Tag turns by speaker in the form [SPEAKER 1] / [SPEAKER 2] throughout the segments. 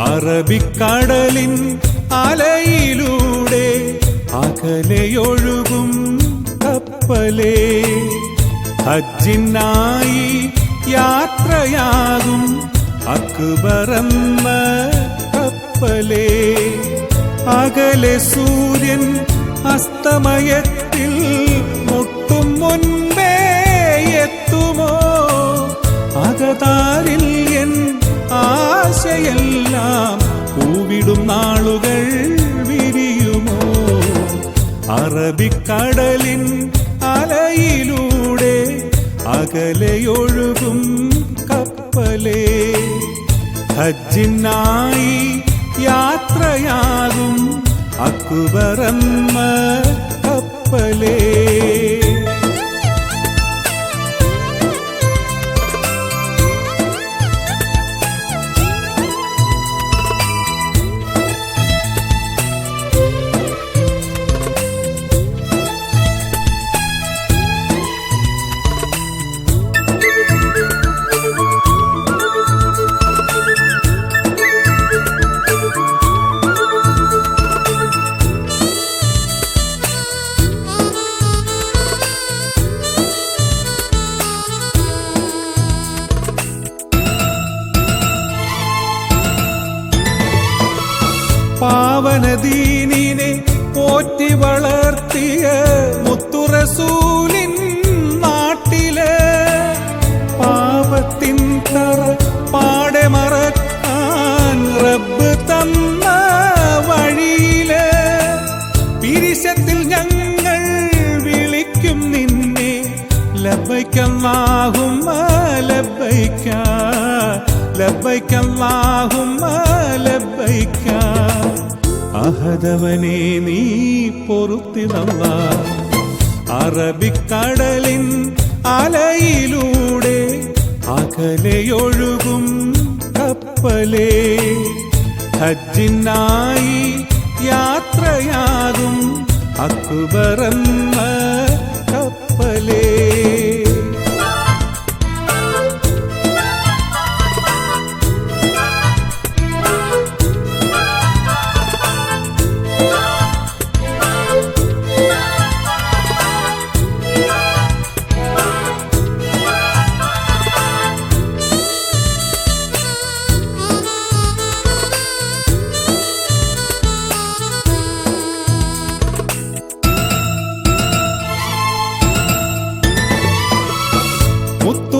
[SPEAKER 1] അറബിക്കടലിൻ അലയിലൂടെ അകലെയൊഴുകും കപ്പലേ. ഹജ്ജിനായി യാത്രയാകും അക്ബറന്ന കപ്പലേ. അകലെ സൂര്യൻ അസ്തമയത്തിൽ അറബിക്കടലിൻ അലയിലൂടെ അകലെയൊഴുകും കപ്പലേ. ഹജ്ജിനായി യാത്രയാകും അക്ബറമ്മ കപ്പലേ. പാവനദീനിനെ പോറ്റി വളർത്തിയ മുത്തുറസൂലിൻ നാട്ടിലെ പാപത്തിൻ തറ പാടെ മറക്കാൻ റബ്ബ് തന്ന വഴിയിൽ പിരിശത്തിൽ ഞങ്ങൾ വിളിക്കും നിന്നെ. ലബൈക്കല്ലാഹും ലബൈക്ക ലബൈക്കല്ലാഹും ലബൈക്ക അഹദവനെ നീ പൊറുത്തിതല്ല അറബിക്കടലിൻ അലയിലൂടെ അകലെയൊഴുകും കപ്പലേ. ഹജ്ജിനായി യാത്രയാകും അക്ബറന്ന കപ്പലേ.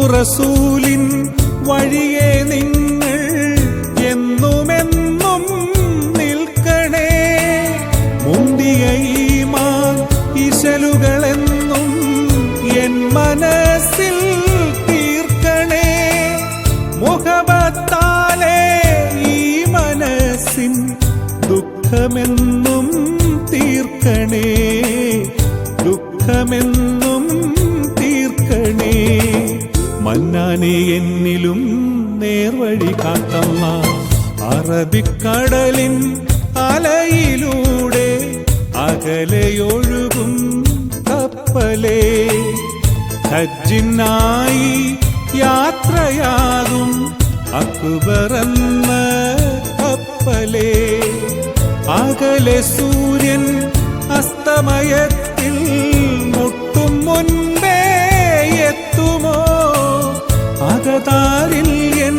[SPEAKER 1] മുത്തുറസൂലിൻ വഴിയെ നിങ്ങൾ എന്നുമെന്നും നിൽക്കണേ. മുന്തിയ ഈമാൻ ഇശലുകളെന്നും എൻ മനസ്സിൽ തീർക്കണേ. മുഖപത്താലേ ഈ മനസ്സിൻ ദുഃഖമെന്നും തീർക്കണേ. മന്നാനെ എന്നിലും നേർവഴി കാത്തമ്മ. അറബിക്കടലിൻ അലയിലൂടെ അകലെയൊഴുകും കപ്പലേ. ഹജ്ജിനായി യാത്രയാകും അക്ബറന്ന കപ്പലേ. അകലെ സൂര്യൻ അസ്തമയത്തിൽ അകതാരിൽ എൻ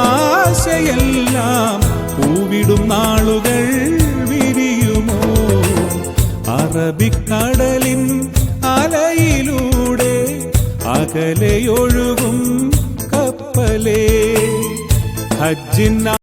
[SPEAKER 1] ആശയെല്ലാം പൂവിടും നാളുകൾ വിരിയുമോ? അറബിക്കടലിൻ അലയിലൂടെ അകലെയൊഴുകും കപ്പലേ. ഹജ്ജിനായി